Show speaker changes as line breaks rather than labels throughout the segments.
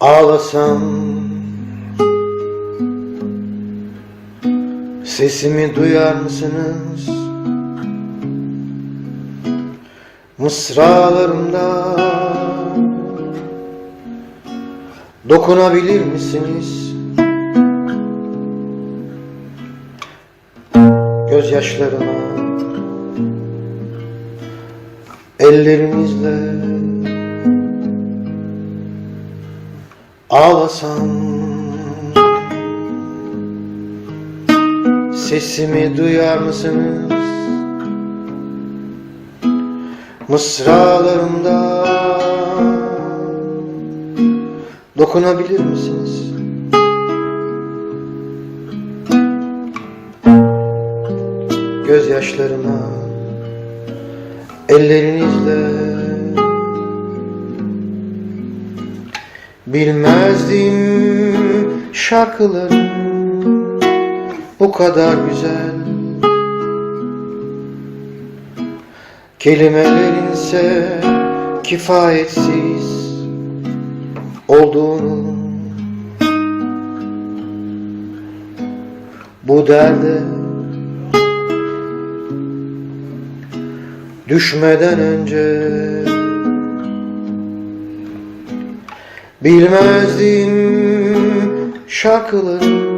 Ağlasam Sesimi duyar mısınız? Mısralarımda Dokunabilir misiniz? Gözyaşlarıma Ellerinizle Ağlasam Sesimi duyar mısınız? Mısralarımda Dokunabilir misiniz? Gözyaşlarıma Ellerinizle Bilmezdim şarkıların bu kadar güzel. Kelimelerinse kifayetsiz olduğunu Bu derde düşmeden önce Bilmezdim şarkıların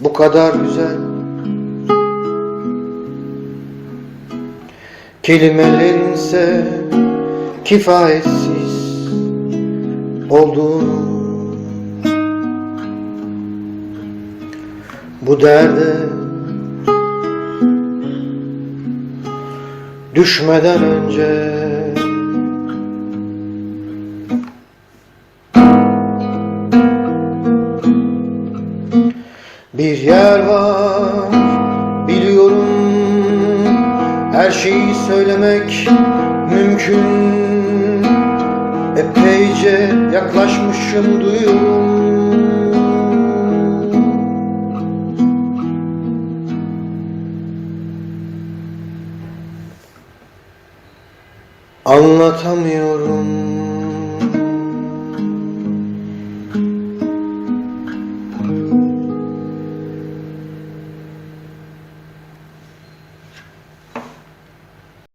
bu kadar güzel. Kelimelerinse kifayetsiz olduğunu. Bu derde düşmeden önce Bir yer var biliyorum. Her şeyi söylemek mümkün. Epeyce yaklaşmışım duyuyorum. Anlatamıyorum